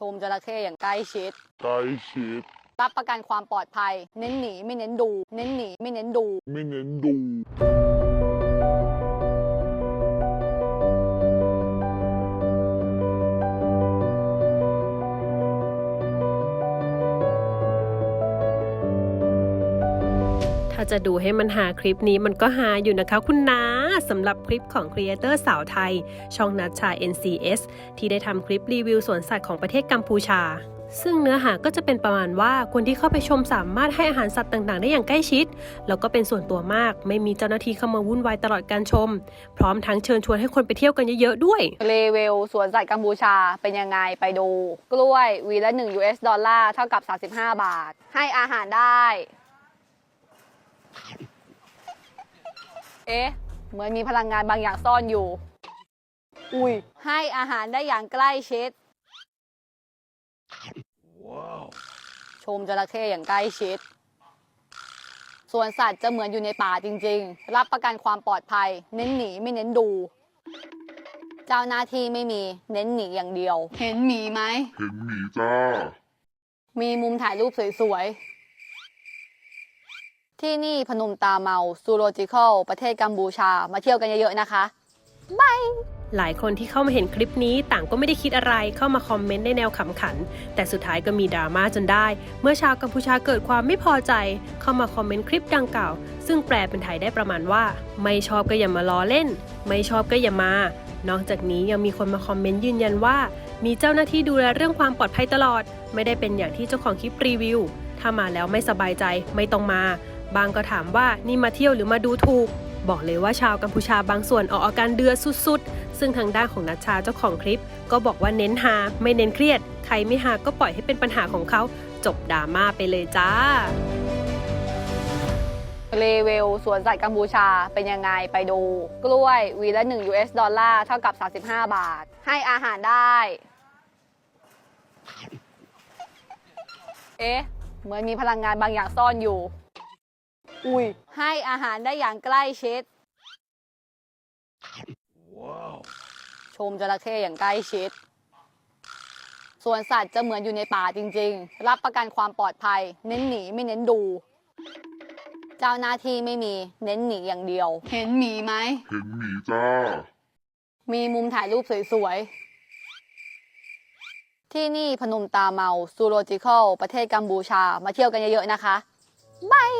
ชมจระเข้อย่างใกล้ชิด ใกล้ชิด รับประกันความปลอดภัย เน้นหนีไม่เน้นดู เน้นหนีไม่เน้นดู ไม่เน้นดู ถ้าจะดูให้มันหาคลิปนี้มันก็หาอยู่นะคะคุณนาสำหรับคลิปของครีเอเตอร์สาวไทย ช่องนัชชา NCS ที่ได้ทำคลิปรีวิวสวนสัตว์ของประเทศกัมพูชาซึ่งเนื้อหาก็จะเป็นประมาณว่าคนที่เข้าไปชมสามารถให้อาหารสัตว์ต่างๆ ได้อย่างใกล้ชิด แล้วก็เป็นส่วนตัวมาก ไม่มีเจ้าหน้าที่เข้ามาวุ่นวายตลอดการชม พร้อมทั้งเชิญชวนให้คนไปเที่ยวกันเยอะๆด้วยรีวิวสวนสัตว์กัมพูชาเป็นยังไงไปดู กล้วยวีละ 1 US ดอลลาร์เท่ากับ 35 บาท ให้อาหารได้ เอ๊ะ เหมือนมีพลังงานบางอย่างซ่อนอยู่ อุ้ย ให้อาหารได้อย่างใกล้ชิด ชมจระเข้อย่างใกล้ชิด สวนสัตว์จะเหมือนอยู่ในป่าจริง ๆ รับประกันความปลอดภัย เน้นหนีไม่เน้นดู เจ้าหน้าที่ไม่มี เน้นหนีอย่างเดียว เห็นหมีไหม เห็นหมีจ้า มีมุมถ่ายรูปสวยๆ ที่นี่พนมตาเมาซูโลจิคอลประเทศกัมพูชา มาเที่ยวกันเยอะๆนะคะบายหลายคนที่เข้ามาเห็นคลิปนี้ต่างก็ไม่ได้คิดอะไรเข้ามาคอมเมนต์ในแนวขำขัน แต่สุดท้ายก็มีดราม่าจนได้ เมื่อชาวกัมพูชาเกิดความไม่พอใจ เข้ามาคอมเมนต์คลิปดังกล่าว ซึ่งแปลเป็นไทยได้ประมาณว่า ไม่ชอบก็อย่ามาล้อเล่น ไม่ชอบก็อย่ามานอกจากนี้ยังมีคนมาคอมเมนต์ยืนยันว่า มีเจ้าหน้าที่ดูแลเรื่องความปลอดภัยตลอด ไม่ได้เป็นอย่างที่เจ้าของคลิปรีวิว ถ้ามาแล้วไม่สบายใจไม่ต้องมา บางก็ถามว่านี่มาเที่ยวหรือมาดูถูก บอกเลยว่าชาวกัมพูชาบางส่วนออกอาการเดือดสุดๆ ซึ่งทางด้านของนัชชาเจ้าของคลิป ก็บอกว่าเน้นหาไม่เน้นเครียด ใครไม่หาก็ปล่อยให้เป็นปัญหาของเขาจบดราม่าไปเลยจ้ารีวิวสวนสัตว์กัมพูชาเป็นยังไงไปดู กล้วยวีละ 1 US ดอลลาร์เท่ากับ 35 บาท ให้อาหารได้ เอ๊ะ เหมือนมีพลังงานบางอย่างซ่อนอยู่ อุ้ยให้อาหารได้อย่างใกล้ชิด ชมจระเข้อย่างใกล้ชิดสวนสัตว์จะเหมือนอยู่ในป่าจริง ๆ รับประกันความปลอดภัย เน้นหนีไม่เน้นดู เจ้าหน้าที่ไม่มีเน้นหนีอย่างเดียว เห็นหมีไหม เห็นหมีจ้า มีมุมถ่ายรูปสวยๆ ที่นี่พนมตาเมาซูโลจิคอลประเทศกัมพูชา มาเที่ยวกันเยอะๆนะคะ บาย